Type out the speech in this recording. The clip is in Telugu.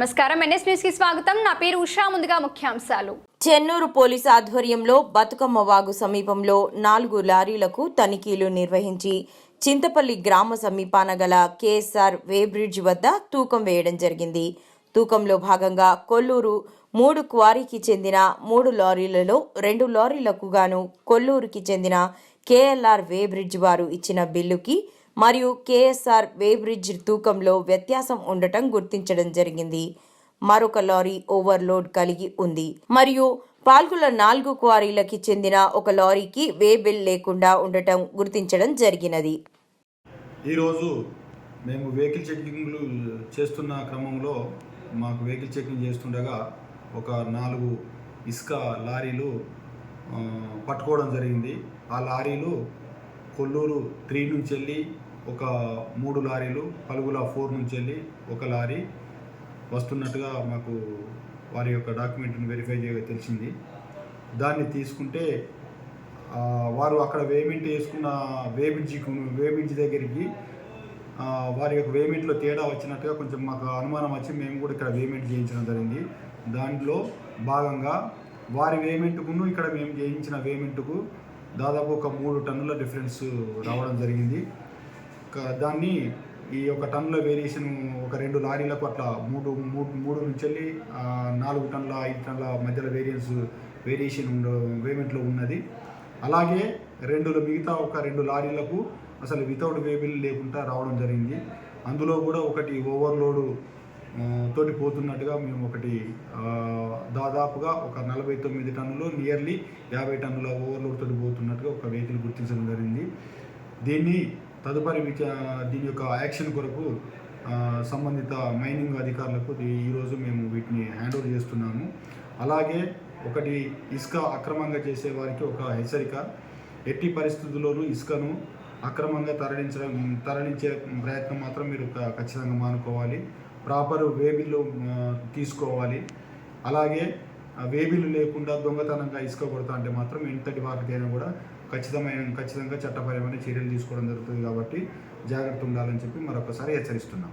నమస్కారం. ఎన్ఎస్ న్యూస్కి స్వాగతం. నా పేరు ఉషా. ముందుగా ముఖ్యాంశాలు. చెన్నూరు పోలీసు ఆధ్వర్యంలో బతుకమ్మ వాగు సమీపంలో నాలుగు లారీలకు తనిఖీలు నిర్వహించి చింతపల్లి గ్రామ సమీపాన గల కేఎస్ఆర్ వే బ్రిడ్జ్ వద్ద తూకం వేయడం జరిగింది. తూకంలో భాగంగా కొల్లూరు మూడు క్వారీకి చెందిన మూడు లారీలలో రెండు లారీలకు గాను కొల్లూరుకి చెందిన కేఎల్ఆర్ వే బ్రిడ్జ్ వారు ఇచ్చిన బిల్లుకి మరియు కేఎస్ఆర్ వే బ్రిడ్జ్ తూకంలో వ్యత్యాసం ఉండటం గుర్తించడం జరిగింది. మరొక లారీ ఓవర్లోడ్ కలిగి ఉంది. మరియు పాల్గొల నాలుగు క్వారీలకి చెందిన ఒక లారీకి వే బిల్ లేకుండా ఉండటం గుర్తించడం జరిగినది. ఈరోజు మేము వెహికల్ చెకింగ్లు చేస్తున్న క్రమంలో మాకు వెహికల్ చెకింగ్ చేస్తుండగా ఒక నాలుగు ఇసుక లారీలు పట్టుకోవడం జరిగింది. ఆ లారీలు కొల్లూరు త్రీ నుంచి వెళ్ళి ఒక మూడు లారీలు పలుగుల ఫోర్ నుంచి వెళ్ళి ఒక లారీ వస్తున్నట్టుగా మాకు వారి యొక్క డాక్యుమెంట్ని వెరిఫై చేయగా తెలిసింది. దాన్ని తీసుకుంటే వారు అక్కడ వేమెంట్ వేసుకున్న వేబిడ్జి వేబిడ్జి దగ్గరికి వారి యొక్క వేమెంట్లో తేడా వచ్చినట్టుగా కొంచెం మాకు అనుమానం వచ్చి మేము కూడా ఇక్కడ వేమెంట్ చేయించడం జరిగింది. దాంట్లో భాగంగా వారి వేమెంట్కును ఇక్కడ మేము చేయించిన వేమెంట్కు దాదాపు ఒక మూడు టన్నుల డిఫరెన్స్ రావడం జరిగింది. దాన్ని ఈ యొక్క టన్నుల వేరియేషన్ ఒక రెండు లారీలకు అట్లా మూడు మూడు మూడు నుంచి వెళ్ళి నాలుగు టన్నుల ఐదు టన్నుల మధ్యలో వేరియన్స్ వేరియేషన్ ఉండ వేమెంట్లో ఉన్నది. అలాగే రెండు మిగతా ఒక రెండు లారీలకు అసలు వితౌట్ వేబిల్ లేకుండా రావడం జరిగింది. అందులో కూడా ఒకటి ఓవర్లోడు తోటి పోతున్నట్టుగా మేము ఒకటి దాదాపుగా ఒక నలభై తొమ్మిది టన్నులు నియర్లీ యాభై టన్నుల ఓవర్లోడ్ తోటి పోతున్నట్టుగా ఒక వెహికల్ గుర్తించడం జరిగింది. దీన్ని తదుపరి విచా దీని యొక్క యాక్షన్ కొరకు సంబంధిత మైనింగ్ అధికారులకు ఈరోజు మేము వీటిని హ్యాండ్ ఓవర్ చేస్తున్నాము. అలాగే ఒకటి ఇసుక అక్రమంగా చేసే వారికి ఒక హెచ్చరిక. ఎట్టి పరిస్థితుల్లోనూ ఇసుకను అక్రమంగా తరలించడం తరలించే ప్రయత్నం మాత్రం మీరు ఖచ్చితంగా మానుకోవాలి. ప్రాపర్ వేబిల్లు తీసుకోవాలి. అలాగే ఆ వేబిల్లు లేకుండా దొంగతనంగా ఇసుక కొడతా అంటే మాత్రం ఎంతటి వారికైనా కూడా ఖచ్చితమైన ఖచ్చితంగా చట్టపరమైన చర్యలు తీసుకోవడం జరుగుతుంది కాబట్టి జాగ్రత్త ఉండాలని చెప్పి మరొకసారి హెచ్చరిస్తున్నాం.